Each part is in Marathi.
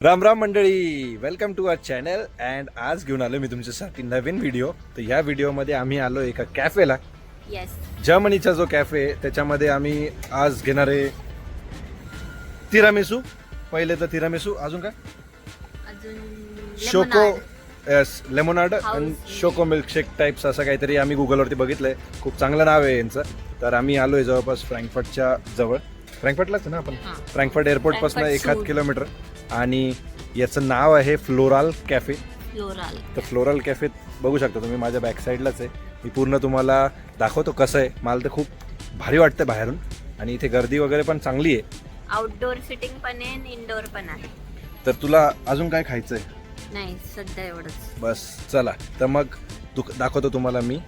राम राम मंडळी welcome to our channel and आज घेऊन आलो मी तुमच्यासाठी नवीन व्हिडिओ तर या व्हिडिओमध्ये आम्ही आलो एका कॅफेला येस जर्मनीचा जो कॅफे आहे त्याच्यामध्ये आम्ही आज घेणार आहे तिरामिसू. पहिले तर तिरामिसू. अजून काय? शोको. येस लेमोनार्ड आणि. शोको मिल्कशेक टाईप्स असं काहीतरी आम्ही गुगलवरती बघितलंय. खूप चांगलं नाव आहे यांचं. तर आम्ही आलोय जवळपास फ्रँकफर्टच्या जवळ. फ्रँकफर्टलाच आहे ना आपण. फ्रँकफर्ट एअरपोर्टपासून फ्रँकफर्ट एखाद. किलोमीटर. आणि याचं नाव आहे फ्लोराल कॅफे. फ्लोरल तर फ्लोरल कॅफेत बघू शकता तुम्ही माझ्या बॅक साईडलाच आहे. मी पूर्ण तुम्हाला दाखवतो कसं आहे. मला तर खूप भारी वाटतं बाहेरून. आणि इथे गर्दी वगैरे पण चांगली आहे. आउटडोर सिटिंग पण आहे आणि इनडोर पण आहे. तर तुला अजून काय खायचं आहे? नाही सध्या एवढंच. बस चला. तर मग तू दाखवतो तुम्हाला मी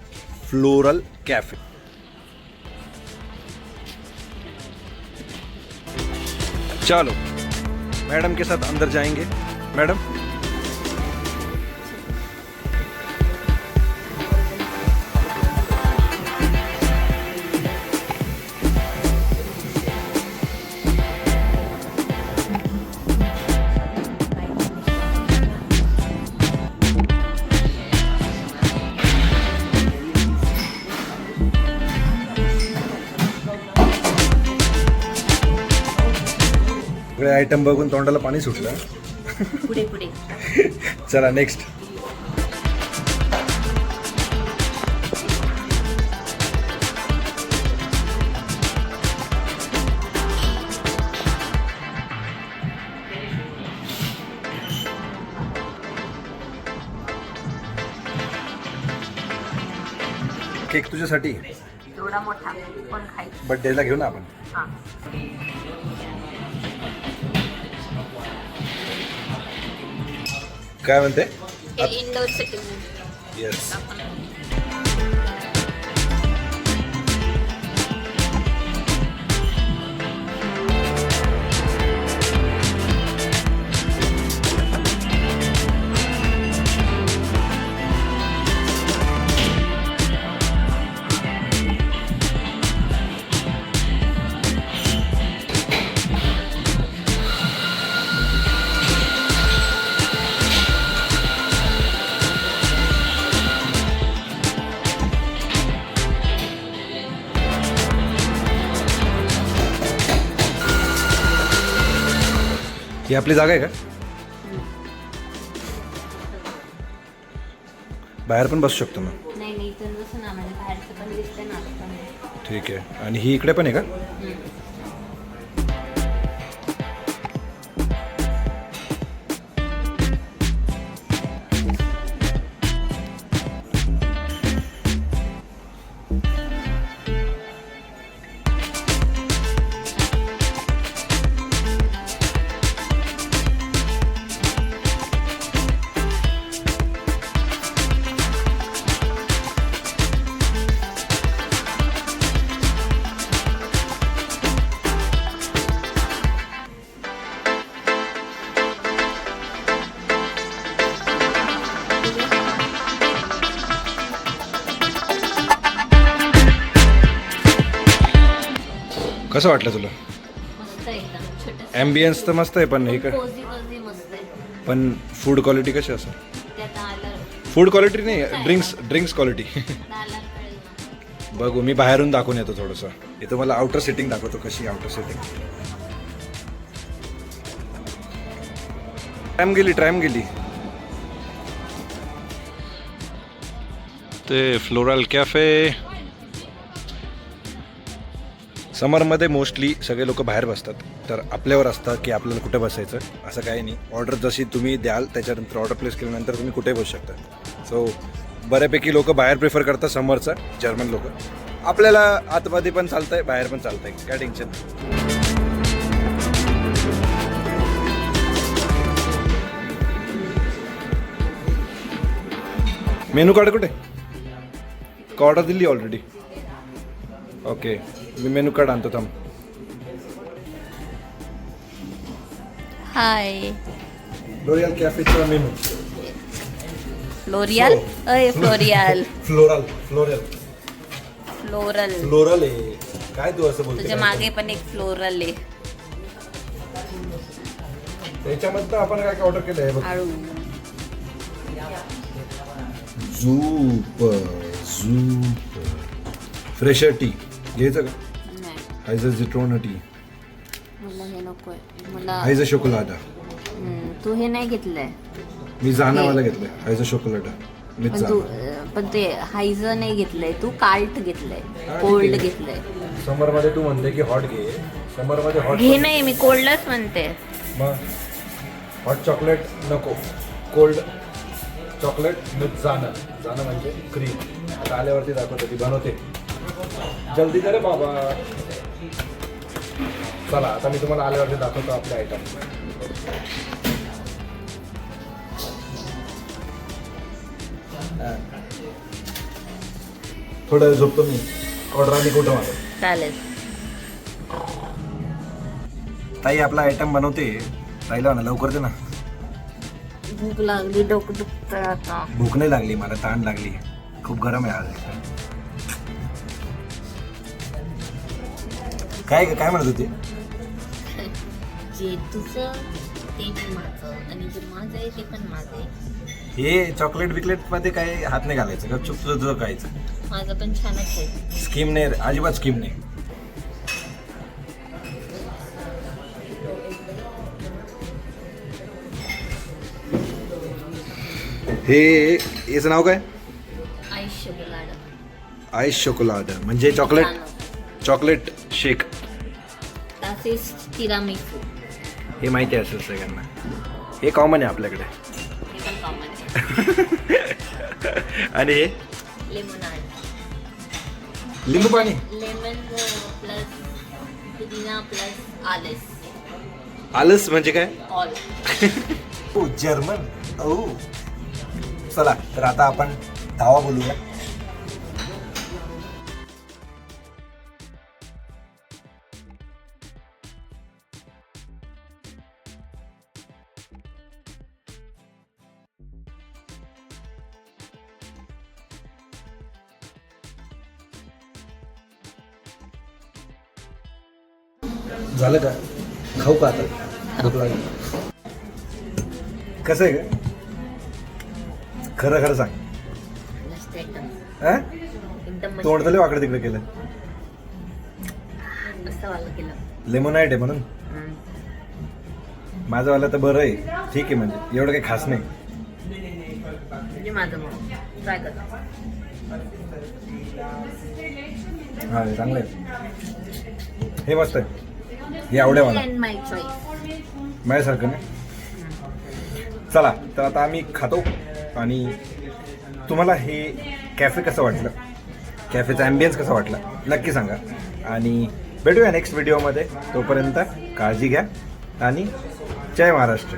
फ्लोरल कॅफे. चलो. मैडम के साथ अंदर जाएंगे। मैडम? सगळे आयटम बघून तोंडाला पाणी सुटलं. पुढे पुढे. चला नेक्स्ट केक तुझ्यासाठी. बर्थडेला घेऊ ना आपण. काय म्हणते? इनडोर सिटिंग येस ही आपली जागा आहे का? बाहेर पण बसू शकतो मग. नाही नाही इथून बसून ना बाहेरचं पण दिसतंय ना आतून. ठीक आहे. आणि ही इकडे पण आहे का? कसं वाटलं तुला? मस्त आहे एकदम छोटं ॲम्बियन्स तर मस्त आहे पण हे का कोझी कोझी मस्त आहे. पण फूड क्वालिटी कशी असेल त्यात आलं. फूड क्वालिटी नाही ड्रिंक्स ड्रिंक्स क्वालिटी आलं कळेल. ना. बघू मी बाहेरून दाखवून येतो थोडंसं. इथं मला आउटर सेटिंग दाखवतो कशी आउटर सेटिंग ट्रॅम गेली ट्रॅम गेली. ते फ्लोरल कॅफे समरमध्ये मोस्टली सगळे लोक बाहेर बसतात. तर आपल्यावर असतं की आपल्याला कुठे बसायचं? असं काही नाही. ऑर्डर जशी तुम्ही द्याल त्याच्यानंतर ऑर्डर प्लेस केल्यानंतर तुम्ही कुठे बसू शकता. सो बऱ्यापैकी लोक बाहेर प्रिफर करतात समरचं जर्मन लोक. आपल्याला आतमध्ये पण चालतंय बाहेर पण चालतंय. काय टेन्शन मेनू कार्ड कुठे? का ऑर्डर दिली ऑलरेडी ओके मी मेनू कार्ड आणतो थांब. हाय. लोरियल कॅफेचा मेनू फ्लोरियल अय floral floral floral floral floral आहे. काय तू असं बोलते तुझ्या मागे पण एक फ्लोरल आहे. त्याच्यामधनं आपण काय काय ऑर्डर केलं आहे बघ. आळू. झूप झूप फ्रेशर टी घ्यायचं का? नाही. हायझर झिट्रोन टी. मला हे नकोय. मला हायझर शोकोलाटा हम्म, तू हे नाही घेतलंय. मी जाणावाला घेतलंय. हायझर शोकोलाटा मीच पण तू जाणं अं, पण ते हायझ नाही घेतलंय. तू कार्ट घेतलंय. हा, कोल्ड. घेतलंय. समरमध्ये तू म्हणते की हॉट घे. समरमध्ये हॉट घे नाही मी कोल्डच म्हणते. मग हॉट चॉकलेट नको. कोल्ड चॉकलेट विथ जाणं जाणं म्हणजे क्रीम. आता आल्यावरती दाखवते ती बनवते. जल्दी करे बाबा. चला आता मी तुम्हाला आल्यावरती दाखवतो आपले आयटम थोडं झोपतो मी. ऑर्डर आली कुठं मला? चालेल. ताई आपला आयटम बनवते. ताईला ना लवकर दे ना. भूक लागली डोकं दुखतं आता. भूक नाही लागली मला ताण लागली. खूप गरम आहे आज. काय काय म्हणत होती? जे तुझं ते पण माझं. आणि जे माझं आहे ते पण माझं आहे. हे चॉकलेट बिकलेटमध्ये काय हात नाही घालायचं गपचूप तुझं तुझं खायचं माझं पण छानच आहे. स्कीम नाही अजिबात स्कीम नाही. हे याचं नाव काय? आयुष्य बोलाड आईस शोकोलाड म्हणजे चॉकलेट चॉकलेट शेक तसेच तिरामिसू हे माहिती असेल सगळ्यांना. हे कॉमन आहे आपल्याकडे. हे पण कॉमन आहे. आणि हे? लेमन लिंबू पाणी. लेमन प्लस पुदिना प्लस आलेस. आलस म्हणजे काय? All oh German. ओ. चला तर आता आपण धावा बोलूया. झालं का? खाऊ का आता? भूक लागली. कसं आहे का खरं खरं सांग. हा? तोंड झाले वाकडे तिकडे केलं. वालं लेमोनाईट आहे म्हणून? हम्म. माझंवाला तर बरं आहे. ठीक आहे म्हणजे. एवढं काही खास नाही. माझं हे चांगलं आहे. हे मस्त आहे. हे आवड्या मला माझ्यासारखं नाही. चला तर आता आम्ही खातो आणि तुम्हाला हे कॅफे कसं वाटलं? कॅफेचा ॲम्बियन्स कसा वाटला? नक्की सांगा. आणि भेटूया नेक्स्ट व्हिडिओमध्ये तोपर्यंत काळजी घ्या आणि जय महाराष्ट्र.